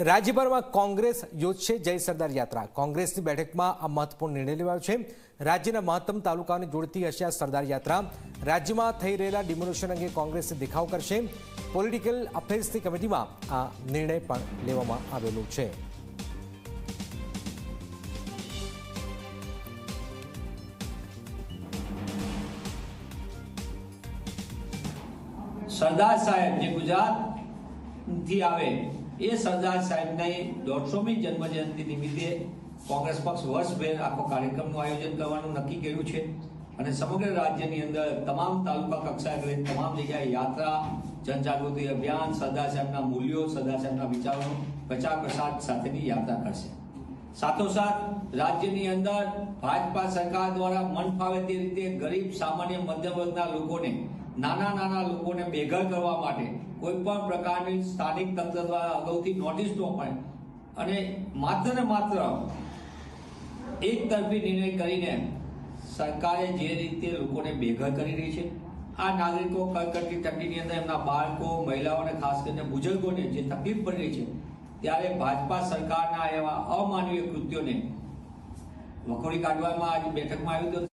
રાજ્યભરમાં કોંગ્રેસ યોજશે જય સરદાર યાત્રા. કોંગ્રેસની બેઠકમાં આ મહત્વપૂર્ણ નિર્ણય લેવાયો છે. રાજ્યના મહત્તમ તાલુકાઓને જોડતી હશે આ સરદાર યાત્રા. રાજ્યમાં થઈ રહેલા ડિમોલેશન અંગે કોંગ્રેસ દેખાવ કરશે. પોલિટિકલ અફેર્સની કમિટીમાં આ નિર્ણય પણ લેવામાં આવેલો છે. સરદાર સાહેબ જે ગુજરાતથી આવે એ સરદાર સાહેબની દોઢસોમી જન્મ જયંતિ નિમિત્તે કોંગ્રેસ પક્ષ વર્ષભેર આખો કાર્યક્રમનું આયોજન કરવાનું નક્કી કર્યું છે અને સમગ્ર રાજ્યની અંદર તમામ તાલુકા કક્ષાએ લઈને તમામ જગ્યાએ યાત્રા, જનજાગૃતિ અભિયાન, સરદાર સાહેબના મૂલ્યો, સરદાર સાહેબના વિચારોનો પ્રચાર પ્રસાર સાથેની યાત્રા કરશે. સાથોસાથ રાજ્યની અંદર ભાજપા સરકાર દ્વારા મન ફાવે તે રીતે ગરીબ, સામાન્ય, મધ્યમ વર્ગના લોકોને, નાના નાના લોકોને બેઘર કરવા માટે કોઈ પણ પ્રકારની સ્થાનિક તંત્ર દ્વારા અગાઉથી નોટિસ ન પડે અને માત્ર ને માત્ર એક તરફી નિર્ણય કરીને સરકારે જે રીતે લોકોને બેઘર કરી રહી છે, આ નાગરિકો કડકડતી ઠંડીની અંદર એમના બાળકો મહિલાઓને ખાસ કરીને બુજુર્ગોને જે તકલીફ પડી રહી છે ત્યારે ભાજપા સરકારના એવા અમાનવીય કૃત્યોને વખોડી કાઢવામાં આજે બેઠકમાં આવ્યું હતું.